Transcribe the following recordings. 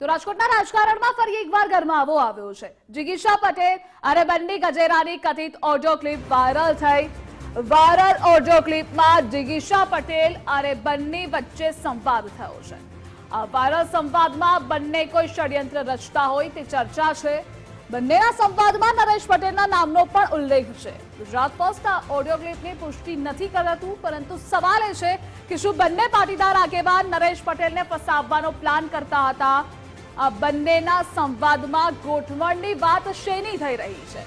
તો રાજકોટના રાજકારણમાં ફરી એકવાર ગરમાવો આવ્યો છે. જિગીશા પટેલ અને બંને ગજેરાની કથિત ઓડિયો ક્લિપ વાયરલ થઈ. વાયરલ ઓડિયો ક્લિપમાં જિગીશા પટેલ અને બંને વચ્ચે સંવાદ થયો છે. આ વાયરલ સંવાદમાં બંને કોઈ ષડયંત્ર રચતા હોય તે ચર્ચા છે. બંનેના સંવાદમાં નરેશ પટેલના નામનો પણ ઉલ્લેખ છે. ગુજરાત પોસ્ટ આ ઓડિયો ક્લિપની પુષ્ટિ નથી કરતું, પરંતુ સવાલ એ છે કે શું બંને પાટીદાર આગેવાન નરેશ પટેલને ફસાવવાનો પ્લાન કરતા હતા? આ બંનેના સંવાદમાં ગોઠવણની વાત શેની થઈ રહી છે?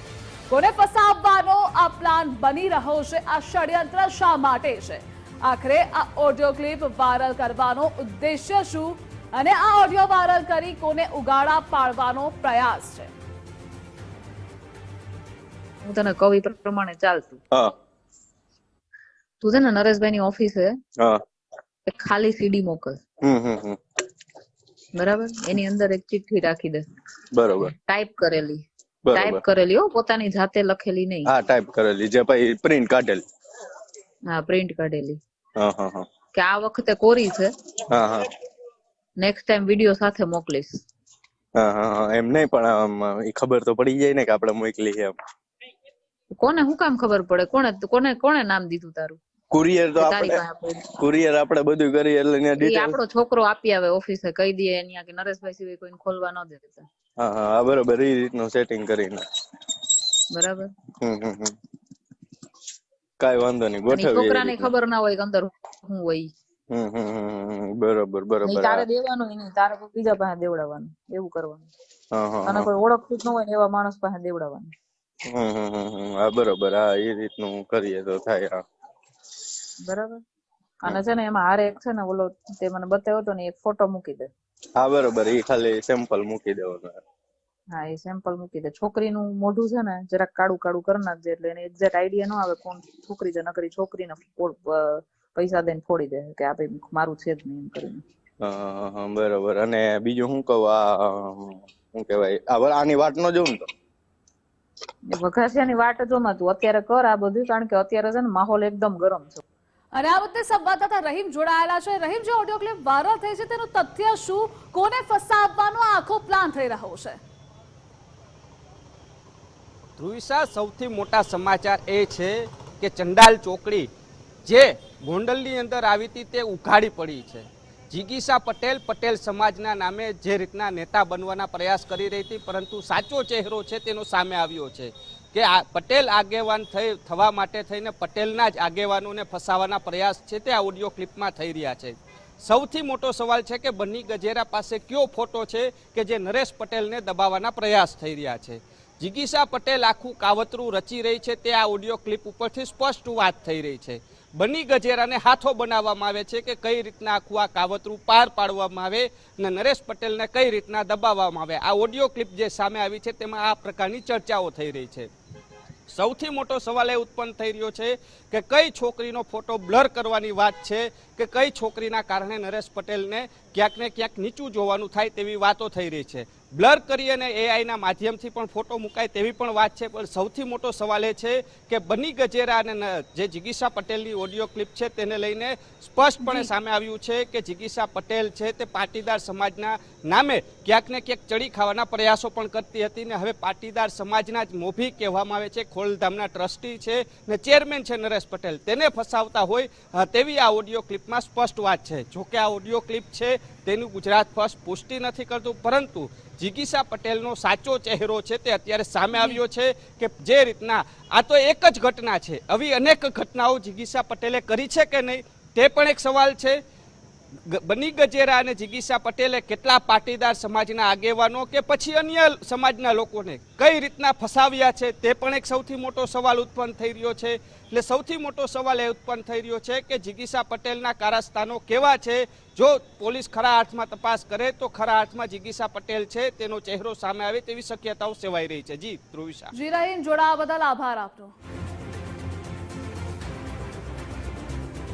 કોને ફસાવવાનો આ પ્લાન બની રહ્યો છે? આ ષડયંત્ર શા માટે છે? આખરે આ ઓડિયો ક્લિપ વાયરલ કરવાનો ઉદ્દેશ્ય શું? અને આ ઓડિયો વાયરલ કરી કોને ઉગાડા પાડવાનો પ્રયાસ છે? હું તને કવિ પ્રમાણે ચાલતું. હા. તું છે ને નરેશભાઈ ની ઓફિસે ખાલી સીડી મોકલ. બરાબર? એની અંદર એક ચિઠ્ઠી રાખી દે. બરોબર. ટાઈપ કરેલી. ટાઈપ કરેલી હો પોતાની જાતે લખેલી નહીં. હા ટાઈપ કરેલી જે પછી પ્રિન્ટ કાઢેલી. હા પ્રિન્ટ કાઢેલી. હા હા હા. કે આ વખતે કોરી છે. હા હા. નેક્સ્ટ ટાઈમ વીડિયો સાથે મોકલીશ. હા હા હા. એમ નહીં પણ એ ખબર તો પડી જાય ને કે આપણે મોકલી છે એમ. કોને હું કામ ખબર પડે? કોને કોને કોને નામ દીધું તારું? કુરિયર તો આપણે કુરિયર આપણે બધું કરીએ એટલે ત્યાં ડિટેલ આપણો છોકરો આપી આવે ઓફિસે કહી દે અહીંયા કે નરેશભાઈ સિવાય કોઈને ખોલવા ન દેતા હા હા બરોબર એ રીતનું સેટિંગ કરીને. બરાબર. હમ હમ વાંધો નહીં અને એ છોકરાને ખબર ના હોય કે અંદર શું હોય હમ હમ. બરોબર બરોબર તારે દેવાનું નહીં તારે કોઈ બીજા પાસે દેવડાવવાનું એવું કરવાનું. હા હા તને કોઈ ઓળખતું જ ન હોય એવા માણસ પાસે દેવડાવવાનું. હમ હમ. હા બરોબર હા એ રીતનું કરીએ તો થાય હા. બરાબર? અને છે ને એમાં હારે એક છે ને ઓલો તે મને બતાવ્યો હતો ને એક ફોટો મૂકી દે. હા બરોબર. એ ખાલી સેમ્પલ મૂકી દેવાનું હા એ સેમ્પલ મૂકી દે. છોકરીનું મોઢું છે ને જરાક કાળું કાળું કરી નાખજે એટલે એને એક્ઝેક્ટ આઈડિયા ન આવે કોણ છોકરી છે. નકરી છોકરીને પૈસા દઈને ફોડી દે કે આ ભાઈ મારું છે જ નહીં એમ કરીને. બરોબર. અને બીજું શું કહું આ શું કહેવાય? આ આની વાત ન જોઉં તો? વઘાસિયાની વાટ જોમાં તું અત્યારે કર આ બધું કારણ કે અત્યારે છે ને માહોલ એકદમ ગરમ છે. અને આ વખતે સંવાદદાતા રહીમ જોડાયેલા છે. રહીમ, જે ઓડિયો ક્લિપ વાયરલ થઈ છે, તેનું તથ્ય શું? કોને ફસાવવાનો આખો પ્લાન થઈ રહ્યો છે? ધ્રુવિસા સૌથી મોટા સમાચાર એ છે કે ચંડાલ ચોકડી જે ગોંડલની અંદર આવી હતી, તે ઉઘાડી પડી છે. જિગીસા પટેલ પટેલ સમાજના નામે જે રીતના નેતા બનવાના પ્રયાસ કરી રહી હતી, પરંતુ સાચો ચહેરો છે, તેનો સામે આવ્યો છે. કે આ પટેલ આગેવાન થઈ, થવા માટે થઈને પટેલના જ આગેવાનોને ફસાવાના પ્રયાસ છે તે આ ઓડિયો ક્લિપમાં થઈ રહ્યા છે. સૌથી મોટો સવાલ છે કે બન્ની ગજેરા પાસે કયો ફોટો છે કે જે નરેશ પટેલને દબાવવાના પ્રયાસ થઈ રહ્યા છે? જિગીસા પટેલ આખું કાવતરું રચી રહી છે, તે આ ઓડિયો ક્લિપ ઉપરથી સ્પષ્ટ વાત થઈ રહી છે. બની ગજેરાને હાથો બનાવવામાં આવે છે કે કઈ રીતના આખું આ કાવતરું પાર પાડવામાં આવે અને નરેશ પટેલને કઈ રીતના દબાવવામાં આવે. આ ઓડિયો ક્લિપ જે સામે આવી છે તેમાં આ પ્રકારની ચર્ચાઓ થઈ રહી છે. સૌથી મોટો સવાલ એ ઉત્પન્ન થઈ રહ્યો છે કે કઈ છોકરીનો ફોટો બ્લર કરવાની વાત છે કે કઈ છોકરીના કારણે નરેશ પટેલને ક્યાંક ને ક્યાંક નીચું જોવાનું થાય તેવી વાતો થઈ રહી છે. બ્લર કરી અને એઆઈના માધ્યમથી પણ ફોટો મુકાય તેવી પણ વાત છે. પણ સૌથી મોટો સવાલ એ છે કે બની ગજેરા અને જે જિગીસા પટેલની ઓડિયો ક્લિપ છે તેને લઈને સ્પષ્ટપણે સામે આવ્યું છે કે જિગીસા પટેલ છે તે પાટીદાર સમાજના નામે ક્યાંક ને ક્યાંક ચડી ખાવાના પ્રયાસો પણ કરતી હતી ને હવે પાટીદાર સમાજના જ મોભી કહેવામાં આવે છે. ખોલધામના ટ્રસ્ટી છે ને ચેરમેન છે નરેશ પટેલ. તેને ફસાવતા હોય તેવી આ ઓડિયો ક્લિપમાં સ્પષ્ટ વાત છે. જોકે આ ઓડિયો ક્લિપ છે તેનું ગુજરાત ફર્સ્ટ પુષ્ટિ નથી કરતું પરંતુ જિગીસા પટેલનો સાચો ચહેરો છે તે અત્યારે સામે આવ્યો છે કે જે રીતના, આ તો એક જ ઘટના છે. આવી અનેક ઘટનાઓ જિગીસા પટેલે કરી છે કે નહીં, તે પણ એક સવાલ છે. બની ગજેરા અને જિગીસા પટેલે કેટલા પાટીદાર સમાજના આગેવાનો કે પછી અન્ય સમાજના લોકોને કઈ રીતના ફસાવ્યા છે તે પણ એક સૌથી મોટો સવાલ ઉત્પન્ન થઈ રહ્યો છે. એટલે સૌથી મોટો સવાલ એ ઉત્પન્ન થઈ રહ્યો છે કે જિગીસા પટેલના કારસ્તાનો કેવા છે? જો પોલીસ ખરા અર્થમાં તપાસ કરે તો ખરા અર્થમાં જિગીસા પટેલ છે, તેનો ચહેરો સામે આવે તેવી શક્યતાઓ સેવાઈ રહી છે. જી ધ્રુવિશા. જોડાવા બદલ આભાર આપનો.